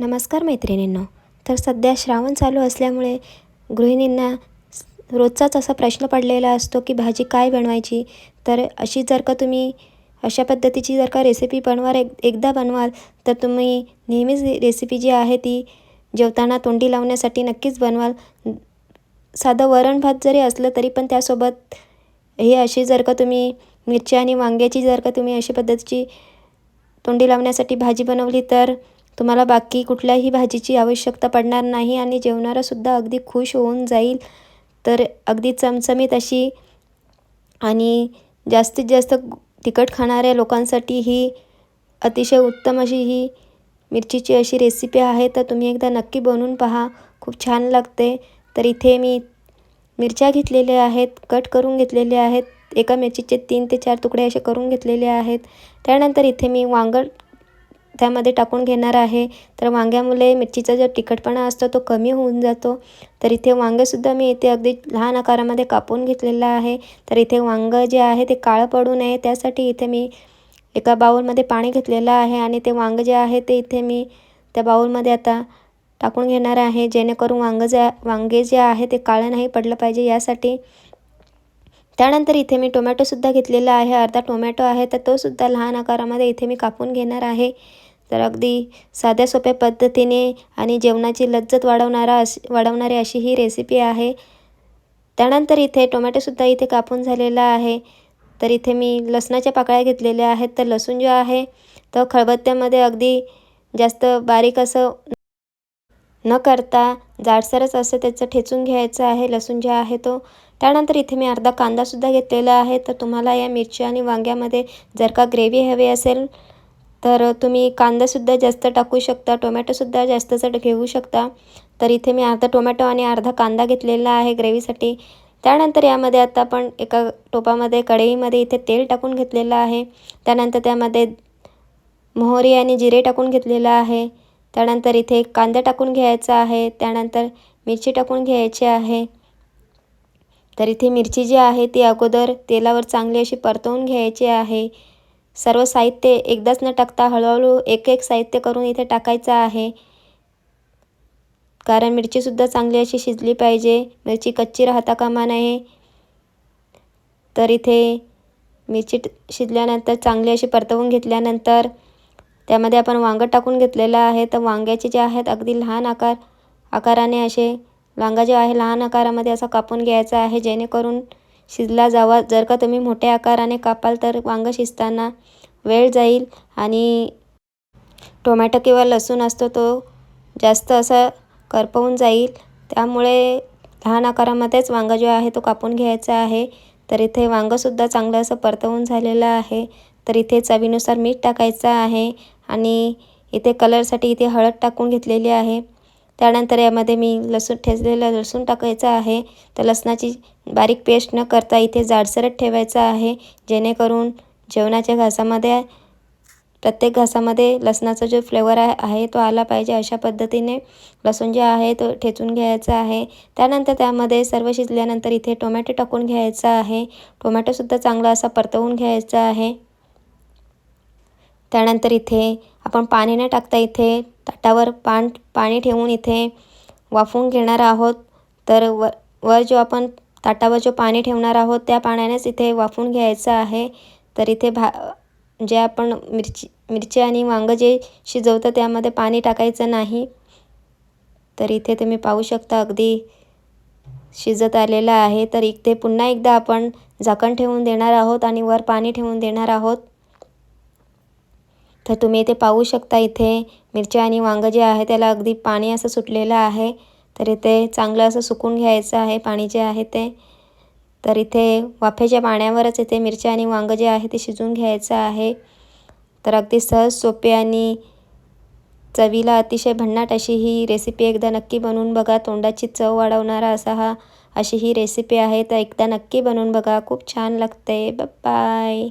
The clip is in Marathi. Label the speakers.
Speaker 1: नमस्कार मैत्रिणींनो. तर सध्या श्रावण चालू असल्यामुळे गृहिणींना रोजचाच असा प्रश्न पडलेला असतो की भाजी काय बनवायची? तर अशी जर का तुम्ही अशा पद्धतीची जर का रेसिपी बनवाल एक एकदा बनवाल तर तुम्ही नेहमीच रेसिपी जी आहे ती जेवताना तोंडी लावण्यासाठी नक्कीच बनवाल. साधं वरण भात जरी असलं तरी पण त्यासोबत हे अशी जर का तुम्ही मिरची आणि वांग्याची जर का तुम्ही अशा पद्धतीची तोंडी लावण्यासाठी भाजी बनवली तर तुम्हाला बाकी कुठल्याही भाजीची आवश्यकता पडणार नाही आणि जेवणारासुद्धा अगदी खुश होऊन जाईल. तर अगदी चमचमीत अशी आणि जास्तीत जास्त तिखट खाणाऱ्या लोकांसाठी ही अतिशय उत्तम अशी ही मिरचीची अशी रेसिपी आहे. तर तुम्ही एकदा नक्की बनवून पहा. खूप छान लागते. तर इथे मी मिरच्या घेतलेल्या आहेत कट करून घेतलेले आहेत. एका मिरचीचे तीन ते चार तुकडे असे करून घेतलेले आहेत. त्यानंतर इथे मी वांगड त्यामध्ये टाकून घेणार आहे. तर वांग्यामुळे मिरचीचा जो तिखटपणा असतो तो कमी होऊन जातो. तर इथे वांगंसुद्धा मी इथे अगदी लहान आकारामध्ये कापून घेतलेलं आहे. तर इथे वांगं जे आहे ते काळं पडू नये. त्यासाठी इथे मी एका बाऊलमध्ये पाणी घेतलेलं आहे आणि ते वांगं जे आहे ते इथे मी त्या बाऊलमध्ये आता टाकून घेणार आहे. जेणेकरून वांगं जे वांगे जे आहे ते काळं नाही पडलं पाहिजे. यासाठी त्यानंतर इथे मी टोमॅटोसुद्धा घेतलेला आहे. अर्धा टोमॅटो आहे तर तोसुद्धा लहान आकारामध्ये इथे मी कापून घेणार आहे. तर अगदी साध्या सोप्या पद्धतीने आणि जेवणाची लज्जत वाढवणारा अशी वाढवणारी अशी ही रेसिपी आहे. त्यानंतर इथे टोमॅटोसुद्धा इथे कापून झालेला आहे. तर इथे मी लसणाच्या पाकळ्या घेतलेल्या आहेत. तर लसूण जो आहे तो खळबत्त्यामध्ये अगदी जास्त बारीक असं न करता जाडसरच असं त्याचं ठेचून घ्यायचं आहे. लसूण जो आहे तो त्यानंतर इथे मी अर्धा कांदासुद्धा घेतलेला आहे. तर तुम्हाला या मिरची आणि वांग्यामध्ये जर का ग्रेव्ही हवी असेल तर तुम्ही कांदासुद्धा जास्त टाकू शकता टोमॅटोसुद्धा जास्तचं घेऊ शकता. तर इथे मी अर्धा टोमॅटो आणि अर्धा कांदा घेतलेला आहे ग्रेव्हीसाठी. त्यानंतर यामध्ये आता आपण एका टोपामध्ये कढईमध्ये इथे तेल टाकून घेतलेलं आहे. त्यानंतर त्यामध्ये मोहरी आणि जिरे टाकून घेतलेलं आहे. त्यानंतर इथे कांदा टाकून घ्यायचा आहे. त्यानंतर मिरची टाकून घ्यायची आहे. तर इथे मिरची जी आहे ती अगोदर तेलावर चांगली अशी परतवून घ्यायची आहे. सर्व साहित्य एकदाच न टाकता हळूहळू एक एक साहित्य करून इथे टाकायचं आहे. कारण मिरचीसुद्धा चांगली अशी शिजली पाहिजे. मिरची कच्ची राहता कामा नये. तर इथे मिरची शिजल्यानंतर चांगली अशी परतवून घेतल्यानंतर त्यामध्ये आपण वांगं टाकून घेतलेलं आहे. तर वांग्याचे जे आहेत अगदी लहान आकार आकाराने असे वांगा जो आहे लहान आकारामध्ये असा कापून घ्यायचा आहे जेणेकरून शिजला जावा. जर का तुम्ही मोठ्या आकाराने कापाल तर वांगं शिजताना वेळ जाईल आणि टोमॅटो किंवा लसूण असतो तो जास्त असा करपवून जाईल. त्यामुळे लहान आकारामध्येच वांगा जो आहे तो कापून घ्यायचा आहे. तर इथे वांगंसुद्धा चांगलं असं परतवून झालेलं आहे. तर इथे चवीनुसार मीठ टाकायचं आहे आणि इथे कलरसाठी इथे हळद टाकून घेतलेली आहे. त्यानंतर यामध्ये मी लसूण ठेचलेलं लसूण टाकायचं आहे. तर लसणाची बारीक पेस्ट न करता इथे जाडसरच ठेवायचं आहे. जेणेकरून जेवणाच्या घासामध्ये प्रत्येक घासामध्ये लसणाचा जो फ्लेवर आहे आहे तो आला पाहिजे. अशा पद्धतीने लसूण जे आहे तो ठेचून घ्यायचा आहे. त्यानंतर त्यामध्ये सर्व शिजल्यानंतर इथे टोमॅटो टाकून घ्यायचा आहे. टोमॅटोसुद्धा चांगला असा परतवून घ्यायचा आहे. त्यानंतर इथे आपण पाणी न टाकता इथे. ताटावर पान पाणी ठेवून इथे वाफवून घेणार आहोत. तर व वर जो आपण ताटावर जो पाणी ठेवणार आहोत त्या पाण्यानेच इथे वाफवून घ्यायचं आहे. तर इथे भा जे आपण मिरची मिरची आणि वांगं जे शिजवतं त्यामध्ये पाणी टाकायचं नाही. तर इथे तुम्ही पाहू शकता अगदी शिजत आलेलं आहे. तर इथे पुन्हा एकदा आपण झाकण ठेवून देणार आहोत आणि वर पाणी ठेवून देणार आहोत. तर तुम्ही इथे पाहू शकता इथे मिरच्या आणि वांगं जे आहे त्याला अगदी पाणी असं सुटलेलं आहे. तर इथे चांगलं असं सुकून घ्यायचं आहे पाणी जे आहे ते. तर इथे वाफेच्या पाण्यावरच इथे मिरच्या आणि वांगं जे आहे ते शिजून घ्यायचं आहे. तर अगदी सहज सोपे आणि चवीला अतिशय भन्नाट अशी ही रेसिपी एकदा नक्की बनवून बघा. तोंडाची चव वाढवणारा असा हा अशी ही रेसिपी आहे. तर एकदा नक्की बनवून बघा. खूप छान लागते. बाय